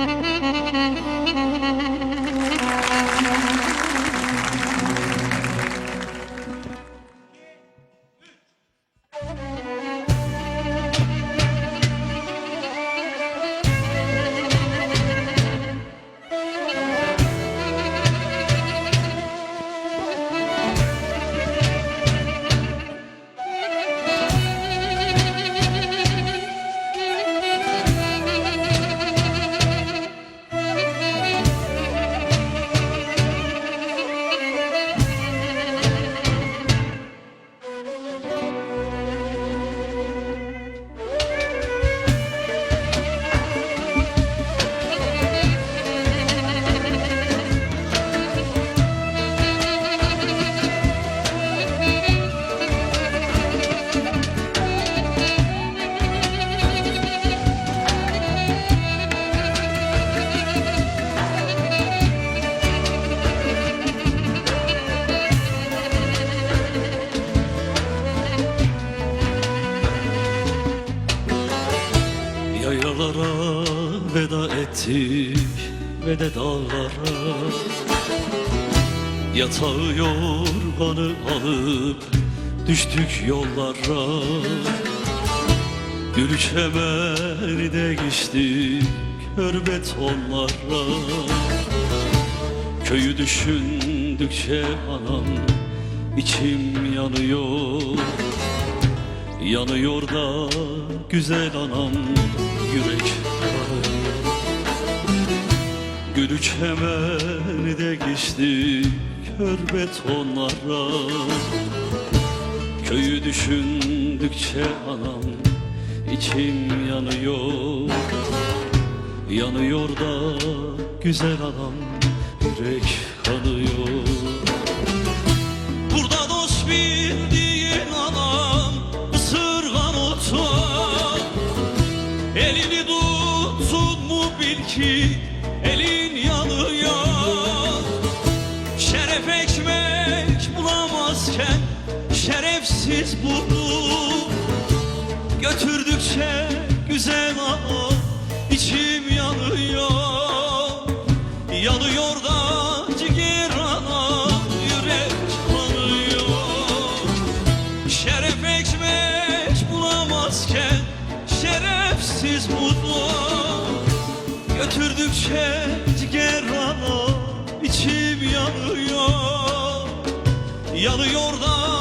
Thank you. Yayalara veda ettik ve de dağlara. Yatağı yorganı alıp düştük yollara. Gül çemeni de geçtik kör betonlara. Köyü düşündükçe anam içim yanıyor Yanıyor da güzel anam yürek. Yanıyor. Gülü çemeni de geçti kör betonlara. Köyü düşündükçe anam içim yanıyor. Yanıyor da güzel anam yürek kanıyor. Burada dost bildiğin Elini tuttun mu bil ki elin yanıyor Şeref ekmek bulamazken şerefsiz bunu Götürdükçe güzel ama içim yanıyor. Yanıyor da ciğer ana yürek kanıyor Şeref ekmek bulamazken şerefsiz bunu Götürdükçe ciğer ana içim yanıyor. Yanıyor da